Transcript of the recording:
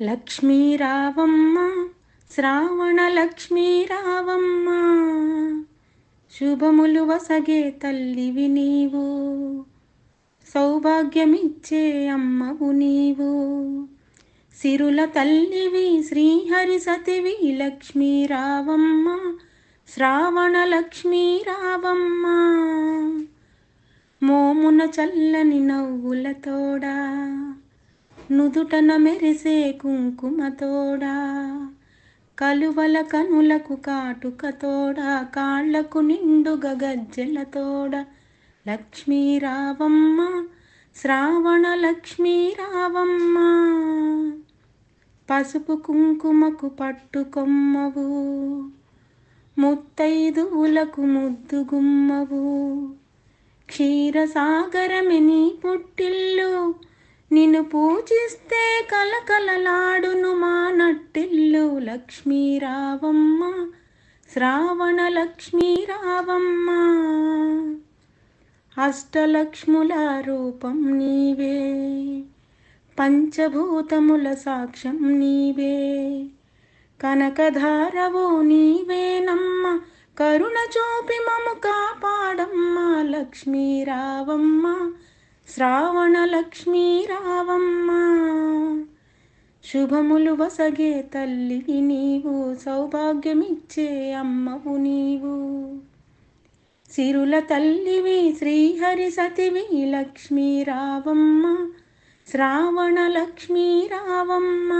లక్ష్మీరావమ్మ శ్రావణ లక్ష్మీరావమ్మ శుభములు వసగే తల్లివి నీవు సౌభాగ్యమిచ్చే అమ్మవు నీవు. సిరుల తల్లివి శ్రీహరి సతివి లక్ష్మీరావమ్మ శ్రావణ లక్ష్మీరావమ్మ మోమున చల్లని నవ్వులతోడా నుదుటన మెరిసే కుంకుమతోడా కలువల కనులకు కాటుకతోడా కాళ్ళకు నిండుగా గజ్జెలతోడ. లక్ష్మీ రావమ్మ శ్రావణ లక్ష్మీ రావమ్మ పసుపు కుంకుమకు పట్టుకొమ్మవు ముత్తైదువులకు ముద్దుగుమ్మవు క్షీరసాగరమిని పుట్టిల్ నిన్ను పూజిస్తే కలకలలాడును మా నట్టిల్లు లక్ష్మీ రావమ్మ శ్రావణ లక్ష్మీ రావమ్మ అష్టలక్ష్ముల రూపం నీవే పంచభూతముల సాక్ష్యం నీవే. కనకధారవు నీవేనమ్మ కరుణ చూపి మము కాపాడమ్మ లక్ష్మీ రావమ్మ శ్రావణ లక్ష్మీ రావమ్మ శుభములు వసగే తల్లివి నీవు సౌభాగ్యమిచ్చే అమ్మవు నీవు. సిరుల తల్లివి శ్రీహరి సతివి లక్ష్మీ రావమ్మ శ్రావణ లక్ష్మీ రావమ్మ.